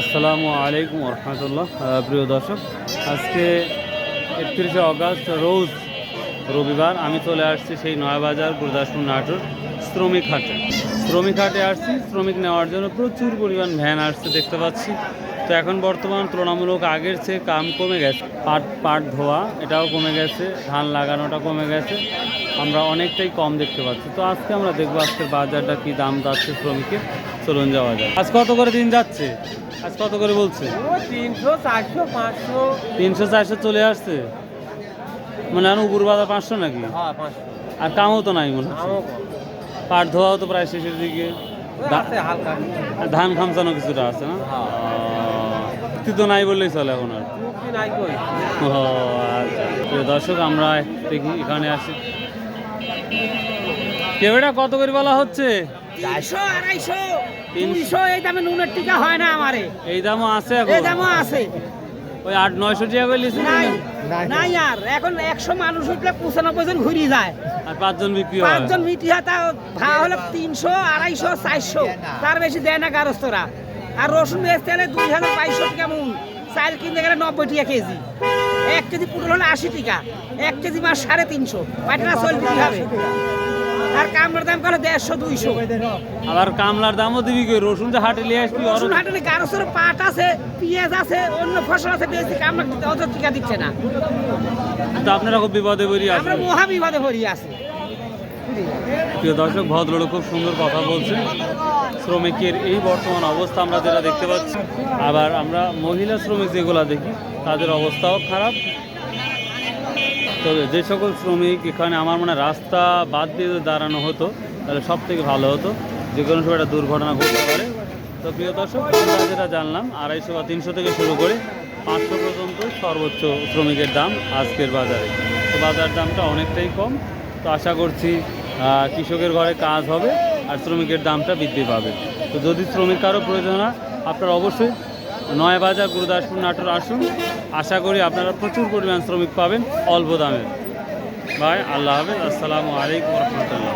আসসালামু আলাইকুম রহমতুল্লাহ প্রিয় দর্শক। আজকে একত্রিশে অগস্ট, রোজ রবিবার আমি চলে আসছি সেই নয়াবাজার গুরুদাসপুর নাটোর শ্রমিক হাটে। শ্রমিক হাটে আসছি, শ্রমিক নেওয়ার জন্য প্রচুর পরিমাণ ভ্যান আসছে, দেখতে পাচ্ছি। তো এখন বর্তমান তুলনামূলক আগের চেয়ে কাম কমে গেছে। পাট পাট ধোয়া এটাও কমে গেছে ধান লাগানোটা কমে গেছে। আমরা অনেকটাই কম দেখতে পাচ্ছি। তো আজকে আমরা দেখব আজকের বাজারটা কি দাম যাচ্ছে শ্রমিকের। চলুন যাওয়া যায় আজ কত করে দিন যাচ্ছে? আজ কত করে বলছে? তিনশো চারশো পাঁচশো। তিনশো চারশো চলে আসছে? মানে এখন উপর বাজার পাঁচশো নাকি? হ্যাঁ আর কামও তো নাই মনে হচ্ছে। পাট ধোয়াও তো প্রায় শেষের দিকে। ধান খামচানো কিছুটা আছে না? তুই তো নাই বললেই চলে এখন আর। চুক্তি নাই কই? ও আচ্ছা। দর্শক আমরা দেখি এখানে আসি কেউ এটা কত করে বলা হচ্ছে? চারশো আড়াইশো তিনশো। এই দামে নুনের টিকা হয় না আমারে। এই দামও আছে এই দামও আছে। ওই আট নয়শো টাকা করে লিখছে নাই নাই। আর। এখন একশো মানুষ উঠলে পঁচানব্বই জন ঘুরিয়ে যায়। আর পাঁচজন বিক্রি হয়? পাঁচজন হয় তা ভাড়া হলো তিনশো আড়াইশো চারশো। তার বেশি দেয় না গারস্থরা। আর রসুন বেচতে হলে দুই হাজার বাইশশো টাকা মন চাল কিনতে গেলে নব্বই টাকা কেজি। এক কেজি পুটল হলে আশি টাকা। এক কেজি মাছ সাড়ে তিনশো। পাটনা চলবে হবে। আর কামড়ের দাম করে দেড়শো দুইশো। আবার কামলার দামও দিবি কই? রসুন যে হাটে নিয়ে আসবি রসুন হাটে গারস্থর পাট আছে পেঁয়াজ আছে অন্য ফসল আছে বেশি কামড় অত টিকা দিচ্ছে না। তো আপনারা খুব বিপদে বেরিয়ে আমরা মহা বিপদে ভরিয়ে আছি। প্রিয় দর্শক ভদ্রলোক খুব সুন্দর কথা বলছেন। শ্রমিকের এই বর্তমান অবস্থা আমরা যেটা দেখতে পাচ্ছি, আবার আমরা মহিলা শ্রমিক যেগুলো দেখি, তাদের অবস্থাও খারাপ। তবে যে সকল শ্রমিক এখানে আমার মনে রাস্তা বাদ দিয়ে দাঁড়ানো হতো, তাহলে সব থেকে ভালো হতো। যে কোনো সময় একটা দুর্ঘটনা ঘটতে পারে। তো প্রিয় দর্শক, আমরা যেটা জানলাম, আড়াইশো বা তিনশো থেকে শুরু করে পাঁচশো পর্যন্ত সর্বোচ্চ শ্রমিকের দাম আজকের বাজারে। তো বাজার দামটা অনেকটাই কম। তো আশা করছি কৃষকের ঘরে কাজ হবে। আর শ্রমিকের দামটা বৃদ্ধি পাবে। তো যদি শ্রমিক কারও প্রয়োজন হয়, আপনারা অবশ্যই নয়াবাজার, গুরুদাসপুর নাটোর আসুন। আশা করি আপনারা প্রচুর পরিমাণ শ্রমিক পাবেন অল্প দামে। ভাই, আল্লাহ হাফেজ। আসসালামু আলাইকুম রহমতুল্লাহ।